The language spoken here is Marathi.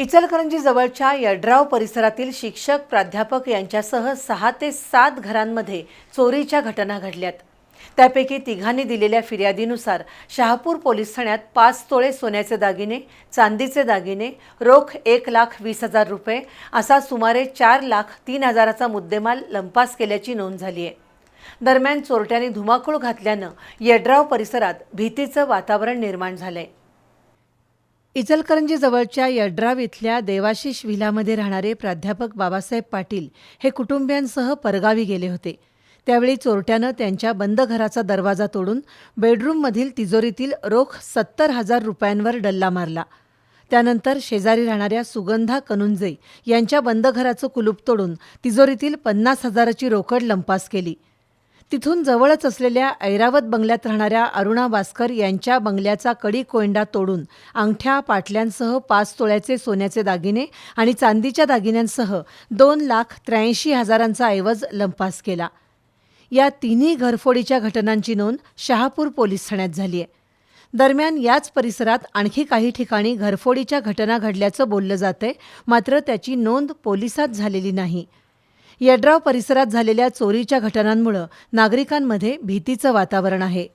इचलकरंजी जवळच्या यड्राव परिसरातील शिक्षक प्राध्यापक यांच्यासह सहा ते सात घरांमध्ये चोरीच्या घटना घडल्यात. त्यापैकी तिघांनी दिलेल्या फिर्यादीनुसार शहापूर पोलीस ठाण्यात पाच तोळे सोन्याचे दागिने चांदीचे दागिने रोख एक लाख वीस हजार रुपये असा सुमारे चार लाख तीन हजाराचा मुद्देमाल लंपास केल्याची नोंद झाली आहे. दरम्यान चोरट्यांनी धुमाकूळ घातल्यानं यड्राव परिसरात भीतीचं वातावरण निर्माण झालंय. इचलकरंजी जवळच्या यड्राव इथल्या देवाशिष विलामध्ये राहणारे प्राध्यापक बाबासाहेब पाटील हे कुटुंबियांसह परगावी गेले होते. त्यावेळी चोरट्यानं त्यांच्या बंद घराचा दरवाजा तोडून बेडरूममधील तिजोरीतील रोख सत्तर हजार रुपयांवर डल्ला मारला. त्यानंतर शेजारी राहणाऱ्या सुगंधा कनुंजे यांच्या बंद घराचं कुलूप तोडून तिजोरीतील पन्नास हजाराची रोकड लंपास केली. तिथून जवळच असलेल्या ऐरावत बंगल्यात राहणाऱ्या अरुणा भास्कर यांच्या बंगल्याचा कडी कोयंडा तोडून अंगठ्या पाटल्यांसह पाच तोळ्याचे सोन्याचे दागिने आणि चांदीच्या दागिन्यांसह दोन लाख त्र्याऐंशी हजारांचा ऐवज लंपास केला. या तिन्ही घरफोडीच्या घटनांची नोंद शहापूर पोलीस ठाण्यात झाली आहे. दरम्यान याच परिसरात आणखी काही ठिकाणी घरफोडीच्या घटना घडल्याचं बोललं जातंय मात्र त्याची नोंद पोलिसात झालेली नाही. यड्राव परिसरात झालेल्या चोरीच्या घटनांमुळे नागरिकांमध्ये भीतीचं वातावरण आहे.